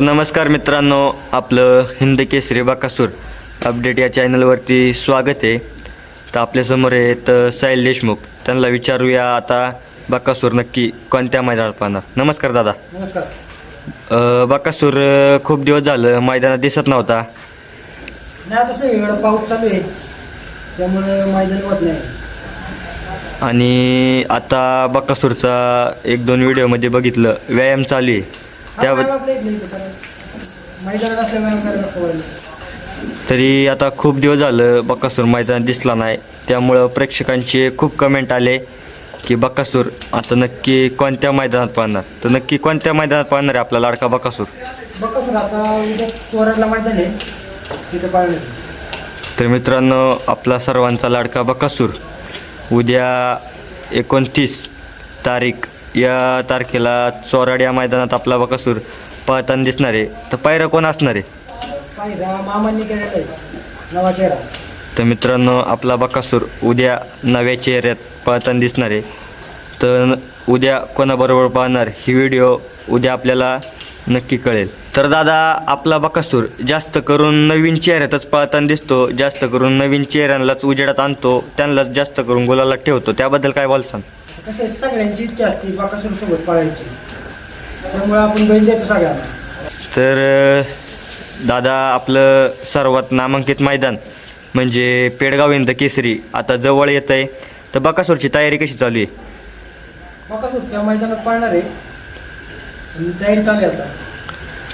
नमस्कार मित्रांनो आपलं हिंद केसरी बाकासूर अपडेट या चॅनलवरती स्वागत आहे. तर आपल्यासमोर आहेत साहिल देशमुख. त्यांना विचारूया आता बाकासूर नक्की कोणत्या मैदानात पाहणार? नमस्कार दादा. नमस्कार. बाकासूर खूप दिवस झालं मैदानात दिसत नव्हता. नाही पाऊस चालू आहे. त्यामुळे मैदान होत नाही. आणि आता बाकासूरचा एक दोन व्हिडिओमध्ये बघितलं व्यायाम चालू आहे. खवळलं. तरी आता खूप दिवस झालं बक्कासूर मैदानात दिसला नाही. त्यामुळं प्रेक्षकांचे खूप कमेंट आले की बक्कासूर आता नक्की कोणत्या मैदानात पाहणार? तर नक्की कोणत्या मैदानात पाहणार आहे आपला लाडका बक्कासूर? बघा आता चोराडला मैदान आहे. तिथं तर मित्रांनो आपला सर्वांचा लाडका बक्कासूर. उद्या एकोणतीस तारीख या तारखेला चोराड या मैदानात आपला बकासूर पाहताना दिसणार आहे. तर पायरा कोण असणार आहे? तर मित्रांनो आपला बकासूर उद्या नव्या चेहऱ्यात पाहताना दिसणार आहे. तर उद्या कोणाबरोबर पाहणार ही व्हिडिओ उद्या आपल्याला नक्की कळेल. तर दादा आपला बकासूर जास्त करून नवीन चेहऱ्यातच पाहताना दिसतो जास्त करून नवीन चेहऱ्यांनाच उजेडात आणतो त्यांनाच जास्त करून गुलाला ठेवतो. त्याबद्दल काय बोलसान कसं आहे सगळ्यांची इच्छा असते बाकासूर सोबत पाळायची. त्यामुळे आपण बैल देतो सगळ्यांना. तर अ, दादा आपलं सर्वात नामांकित मैदान म्हणजे पेडगाव इंद केसरी. आता जवळ येत आहे तर बकासूरची तयारी कशी चालू आहे? बाकासूर त्या मैदानात पाळणार आहे. आणि तयारी चालू आहे आता.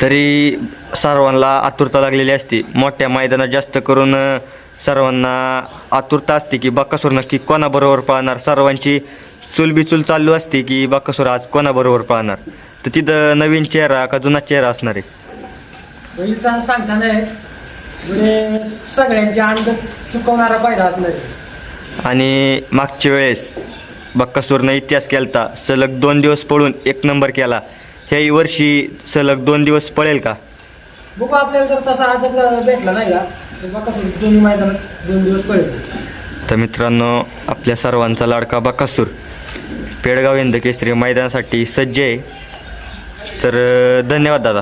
तरी सर्वांना आतुरता लागलेली असते. मोठ्या मैदानात जास्त करून अ, सर्वांना आतुरता असते की बक्कासूर नक्की कोणाबरोबर पाहणार सर्वांची चुलबिचूल चालू असते की बक्कासूर आज कोणाबरोबर पाहणार? तर तिथं नवीन चेहरा का जुना चेहरा असणार आहे? बैल तसं सांगता नाही म्हणजे सगळ्यांचे अंग चुकवणारा पायरा असणार आहे. आणि मागच्या वेळेस बक्कासूरनं इतिहास केलता सलग दोन दिवस पळून एक नंबर केला. ह्याही वर्षी सलग दोन दिवस पळेल का? बघू आपल्याला जर तसा आजच भेटला नाही का? तर बघा तुम्ही दोन्ही मैदानात दोन दिवस पडेल तर मित्रांनो आपल्या सर्वांचा लाडका बकासूर. पेडगाव इंद केसरी मैदानासाठी सज्ज आहे. तर धन्यवाद दादा.